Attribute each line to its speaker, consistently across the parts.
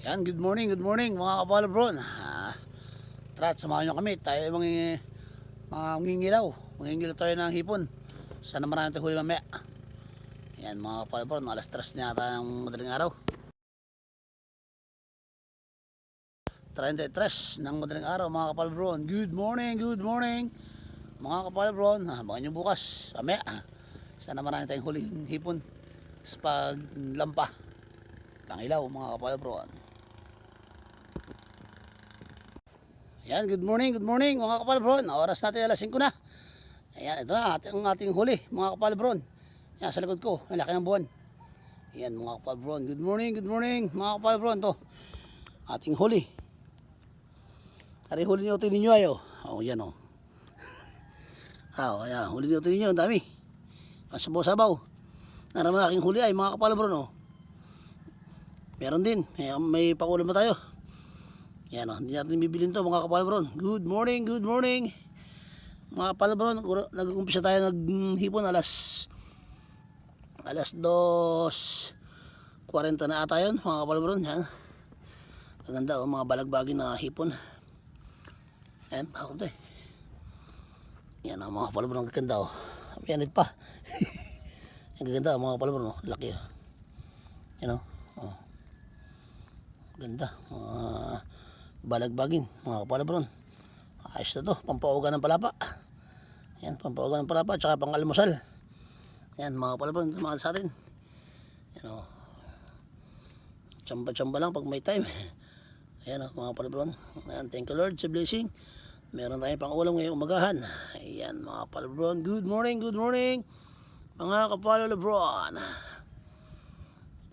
Speaker 1: Yan, good morning, good morning mga kapalabron. Ah, tara, samahan nyo kami. Tayo ay mga, mangingilaw. Mangingilaw tayo ng hipon. Sana marami tayo huli mamaya. Yan mga kapalabron, alas tres na yata ng madaling araw. 33 ng madaling araw mga kapalabron. Good morning, good morning mga kapalabron. Ah, Abangan nyo bukas, mamaya. Sana marami tayong huli hipon sa paglampa. Pangilaw mga kapalabron. Yan, good morning, good morning mga kapalbron. Oras natin alas 5 na. Ayan, ito na ang ating huli mga kapalbron. Yan, sa likod ko, ang laki ng buwan. Yan mga kapalbron. Good morning, good morning mga kapalbron. To, ating huli. Tari huli niyo ito ninyo ayo. Oh, yan oh. Ah, oh, ayan, huli niyo ito ninyo, ang dami. Masabaw-sabaw. Naramang aking huli ay mga kapalbron oh. Meron din, may, may pakulam na tayo. Yan o, hindi natin bibilin to mga kapalabron. Good morning, good morning. Mga kapalabron, nag-umpisa tayo naghipon alas alas 2.40 na ata yun mga kapalabron. Yan. Maganda o, mga balagbagin na hipon. Yan, bakit to eh. Yan ang mga kapalabron, ang gaganda o. Yan pa. ang gaganda mga kapalabron laki o. Yan o. Oh. Ganda. Mga balagbagin mga kapalabron. Ayos na to pampauga ng palapa. Yan pampauga ng palapa tsaka pang almusal yan mga kapalabron mga sa atin. Yan o tsamba tsamba lang pag may time. Ayan o mga kapalabron yan, thank you lord sa blessing. Meron tayong pang ulam ngayong umagahan. Ayan mga kapalabron good morning good morning mga kapalabron.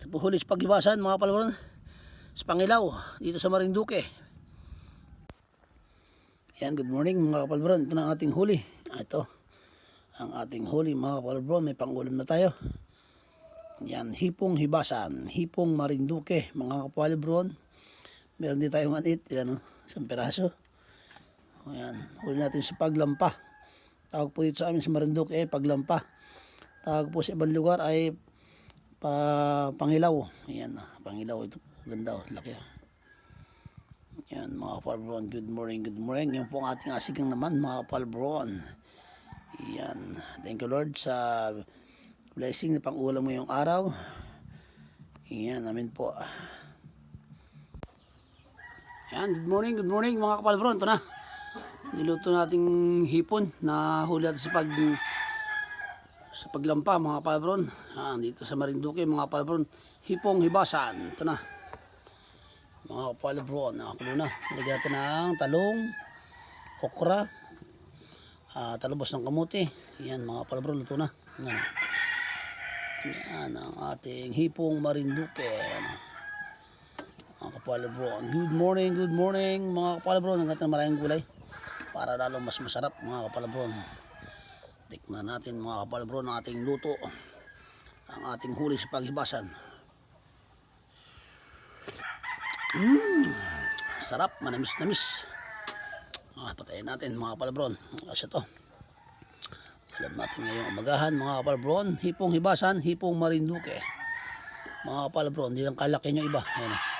Speaker 1: Ito po huli sa paghibasan mga kapalabron sa Pangilaw dito sa Marinduque yan, good morning mga kapalbron. Ito na ang ating huli. Ah, Ito, ang ating huli mga kapalbron. May pangulam na tayo. Yan, hipong hibasan, hipong marinduke mga kapalbron. Meron din tayong anit, yan o, isang peraso. Ayan, huli natin sa paglampa. Tawag po dito sa amin sa Marinduque, eh, paglampa. Tawag po sa ibang lugar ay pa, pangilaw. Ayan, ah, pangilaw. Ito, ganda o, laki o. Yan mga palbron, good morning, good morning. Yan po ang ating asigang naman mga palbron. Yan, thank you Lord sa blessing na pang-ulam mo yung araw. Yan, amin po. Yan, good morning, good morning mga kapalbron. Ito na. Niluto nating hipon na huli sa pag sa paglampa mga palbron. Yan, dito sa Marinduque mga palbron. Hipong hibasan. Ito na mga kapalabro na ako muna. Lagyan natin ng talong okra uh, talubos ng kamuti yan mga kapalabro luto na. Yan. yan ang ating hipong marinduque. Yan. mga kapalabro good morning good morning mga kapalabro nagkat na maraming gulay para lalong mas masarap mga kapalabro tikman natin mga kapalabro ng ating luto. Ang ating huli sa paghibasan Mmm, sarap, manamis-namis. Ah, patayin natin mga palabron. Kasi to. Alam natin ngayong umagahan mga palabron. Hipong hibasan, hipong marinduque. Mga palabron, hindi lang kalaki nyo iba. Ayan.